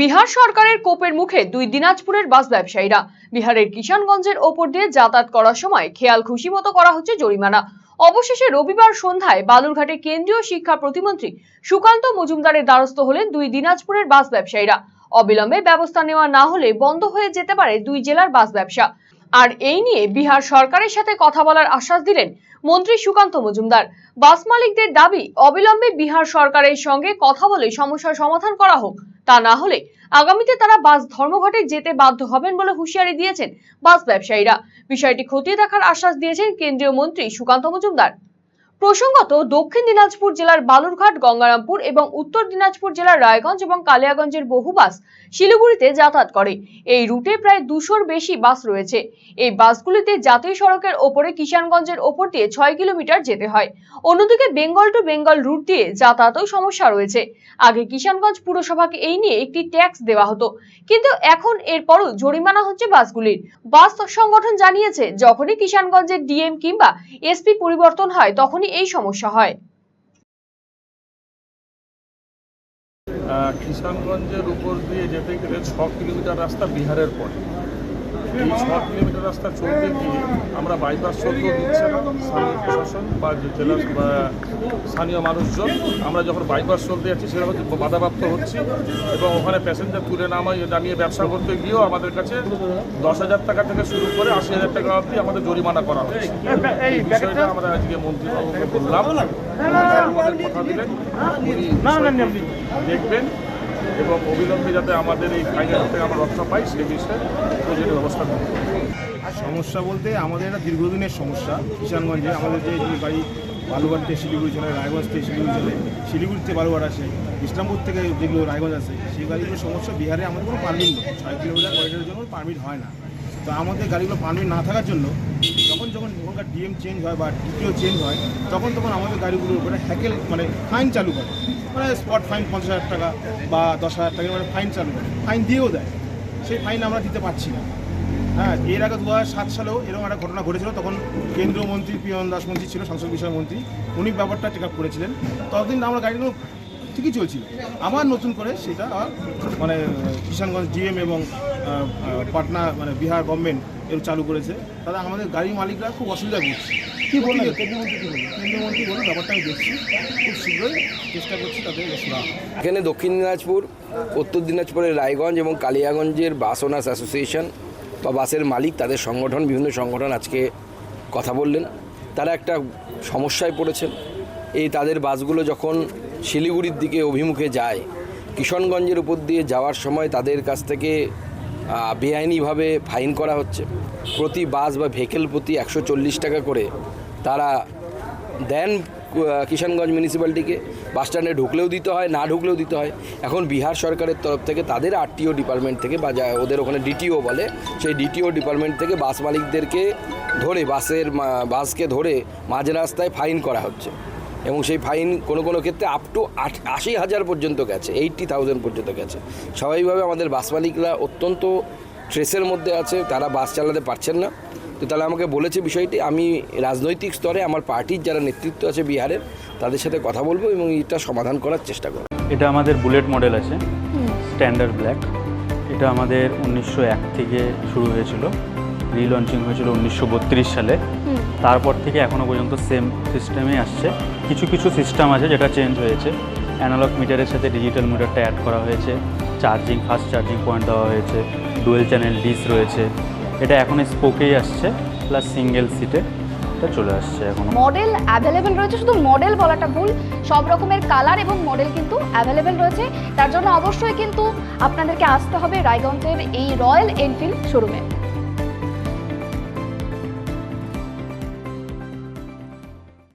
বিহার সরকারের কোপের মুখে দুই দিনাজপুরের বাস ব্যবসায়ীরা। বিহারের কিষানগঞ্জের ওপর দিয়ে যাতায়াত করার সময় খেয়াল খুশি মতো করা হচ্ছে জরিমানা। অবশেষে রবিবার সন্ধ্যায় বালুরঘাটে কেন্দ্রীয় শিক্ষা প্রতিমন্ত্রী সুকান্ত মজুমদারের দ্বারস্থ হলেন দুই দিনাজপুরের বাস ব্যবসায়ীরা। অবিলম্বে ব্যবস্থা নেওয়া না হলে বন্ধ হয়ে যেতে পারে দুই জেলার বাস ব্যবসা। আর এই নিয়ে বিহার সরকারের সাথে কথা বলার আশ্বাস দিলেন মন্ত্রী সুকান্ত মজুমদার। বাস মালিকদের দাবি, অবিলম্বে বিহার সরকারের সঙ্গে কথা বলে সমস্যার সমাধান করা হোক। তা না হলে আগামীতে তারা বাস ধর্মঘটে যেতে বাধ্য হবেন বলে হুঁশিয়ারি দিয়েছেন বাস ব্যবসায়ীরা। বিষয়টি খতিয়ে দেখার আশ্বাস দিয়েছেন কেন্দ্রীয় মন্ত্রী সুকান্ত মজুমদার। প্রসঙ্গত, দক্ষিণ দিনাজপুর জেলার বালুরঘাট, গঙ্গারামপুর এবং উত্তর দিনাজপুর জেলার রায়গঞ্জ এবং কালিয়াগঞ্জের বহু বাস শিলিগুড়িতে যাতায়াত করে। এই রুটে প্রায় দুশোর বেশি বাস রয়েছে। এই বাসগুলিতে জাতীয় সড়কের ওপরে কিষানগঞ্জের ওপর দিয়ে ছয় কিলোমিটার যেতে হয়। অন্যদিকে বেঙ্গল টু বেঙ্গল রুট দিয়ে যাতায়াতেও সমস্যা রয়েছে। আগে কিষানগঞ্জ পুরসভাকে এই নিয়ে একটি ট্যাক্স দেওয়া হতো। কিন্তু এখন এরপরও জরিমানা হচ্ছে বাসগুলির। বাস সংগঠন জানিয়েছে, যখনই কিষানগঞ্জের ডিএম কিংবা এসপি পরিবর্তন হয়, তখনই এই সমস্যা হয়? কিষানগঞ্জের উপর দিয়ে যেতে গেলে ছ কিলোমিটার রাস্তা বিহারের পরে এই ছ কিলোমিটার রাস্তা চলতে গিয়ে আমরা বাইপাস চলতেও দিচ্ছে না স্থানীয় প্রশাসন বা যে জেলা বা স্থানীয় মানুষজন আমরা যখন বাইপাস চলতে যাচ্ছি সেটা হচ্ছে বাধাপ্রাপ্ত হচ্ছে এবং ওখানে প্যাসেঞ্জার তুলে নামাই নামিয়ে ব্যবসা করতে গিয়েও আমাদের কাছে দশ হাজার টাকা থেকে শুরু করে আশি হাজার টাকা অবধি আমাদের জরিমানা করা হচ্ছে এই বিষয়টা আমরা আজকে মন্ত্রীবাবুকে বললাম। কথা দিলেন। দেখবেন। এবং অবিলম্বে যাতে আমাদের এই ফাইনাল থেকে আমরা রক্ষা পাই সেই বিষয়ে প্রয়োজনীয় ব্যবস্থা করব সমস্যা বলতে আমাদের একটা দীর্ঘদিনের সমস্যা। কিষানগঞ্জে আমাদের যে বাড়ি গাড়ি বালুঘাট থেকে শিলিগুড়ি চলে, রায়গঞ্জ থেকে শিলিগুড়ি চলে, শিলিগুড়ি থেকে বালুঘাট আসে, ইসলামপুর থেকে যেগুলো রায়গঞ্জ আসে, সেই গাড়িগুলোর সমস্যা বিহারে আমাদের কোনো পারমিট নেই। ছয় কিলোমিটার করিডোরের জন্য পারমিট হয় না। তো আমাদের গাড়িগুলো পারমিট না থাকার জন্য যখন যখন ওখানকার ডিএম চেঞ্জ হয় বা ডিপিও চেঞ্জ হয়, তখন তখন আমাদের গাড়িগুলোর উপরে হ্যাকেল মানে ফাইন চালু করে। মানে স্পট ফাইন পঞ্চাশ হাজার টাকা বা দশ হাজার টাকা মানে ফাইন চালু করে। ফাইন দিয়েও দেয়। সেই ফাইন আমরা দিতে পারছি না। হ্যাঁ এর আগে দু সাত সালেও এরকম একটা ঘটনা ঘটেছিল। তখন কেন্দ্রীয় মন্ত্রী পিয়ন দাস মন্ত্রী ছিল, সংসদ বিষয় মন্ত্রী। উনি ব্যাপারটা টেক আপ করেছিলেন। ততদিন আমরা গাড়িগুলো ঠিকই চলছিল। আবার নতুন করে সেটা মানে কিষানগঞ্জ ডিএম এবং পাটনা মানে বিহার গভর্নমেন্ট এর চালু করেছে। তাহলে আমাদের গাড়ি মালিকরা খুব অসুবিধা করছে। কী বললেন? কেন্দ্রীয় মন্ত্রী কী বললেন? কেন্দ্রীয় বলুন ব্যাপারটা আমি দেখছি। খুব শীঘ্রই চেষ্টা করছি তাদের এখানে দক্ষিণ দিনাজপুর উত্তর দিনাজপুরের রায়গঞ্জ এবং কালিয়াগঞ্জের বাস ওনার্স অ্যাসোসিয়েশন বা বাসের মালিক তাদের সংগঠন বিভিন্ন সংগঠন আজকে কথা বললেন। তারা একটা সমস্যায় পড়েছেন। এই তাদের বাসগুলো যখন শিলিগুড়ির দিকে অভিমুখে যায় কিশনগঞ্জের উপর দিয়ে যাওয়ার সময় তাদের কাছ থেকে বেআইনিভাবে ফাইন করা হচ্ছে। প্রতি বাস বা ভেহিকেল প্রতি একশো চল্লিশ টাকা করে তারা দেন কিষানগঞ্জ মিউনিসিপ্যালিটিকে। বাস স্ট্যান্ডে ঢুকলেও দিতে হয়, না ঢুকলেও দিতে হয়। এখন বিহার সরকারের তরফ থেকে তাদের আরটিও ডিপার্টমেন্ট থেকে বা যা ওদের ওখানে ডিটিও বলে, সেই ডিটিও ডিপার্টমেন্ট থেকে বাস মালিকদেরকে ধরে বাসের বাসকে ধরে মাঝ রাস্তায় ফাইন করা হচ্ছে। এবং সেই ফাইন কোনো কোনো ক্ষেত্রে আপ টু আট আশি হাজার পর্যন্ত গেছে এইট্টি থাউজেন্ড পর্যন্ত গেছে। স্বাভাবিকভাবে আমাদের বাস মালিকরা অত্যন্ত স্ট্রেসের মধ্যে আছে তারা বাস চালাতে পারছেন না। তো তাহলে আমাকে বলেছে বিষয়টি আমি রাজনৈতিক স্তরে আমার পার্টির যারা নেতৃত্ব আছে বিহারের তাদের সাথে কথা বলব এবং এটা সমাধান করার চেষ্টা করব। এটা আমাদের বুলেট মডেল আছে স্ট্যান্ডার্ড ব্ল্যাক এটা আমাদের উনিশশো এক থেকে শুরু হয়েছিল রিলঞ্চিং হয়েছিল উনিশশো বত্রিশ সালে। তারপর থেকে এখনও পর্যন্ত সেম সিস্টেমে আসছে। কিছু কিছু সিস্টেম আছে যেটা চেঞ্জ হয়েছে। অ্যানালগ মিটারের সাথে ডিজিটাল মিটারটা অ্যাড করা হয়েছে। চার্জিং ফাস্ট চার্জিং পয়েন্ট দেওয়া হয়েছে। ডুয়েল চ্যানেল ডিস রয়েছে। এটা এখন স্পোকেই আসছে প্লাস সিঙ্গেল সিটে এটা চলে আসছে এখনও মডেল অ্যাভেলেবেল রয়েছে, শুধু মডেল বলাটা ভুল। সব রকমের কালার এবং মডেল কিন্তু অ্যাভেলেবেল রয়েছে। তার জন্য অবশ্যই কিন্তু আপনাদেরকে আসতে হবে রায়গঞ্জের এই রয়্যাল এনফিল্ড শোরুমে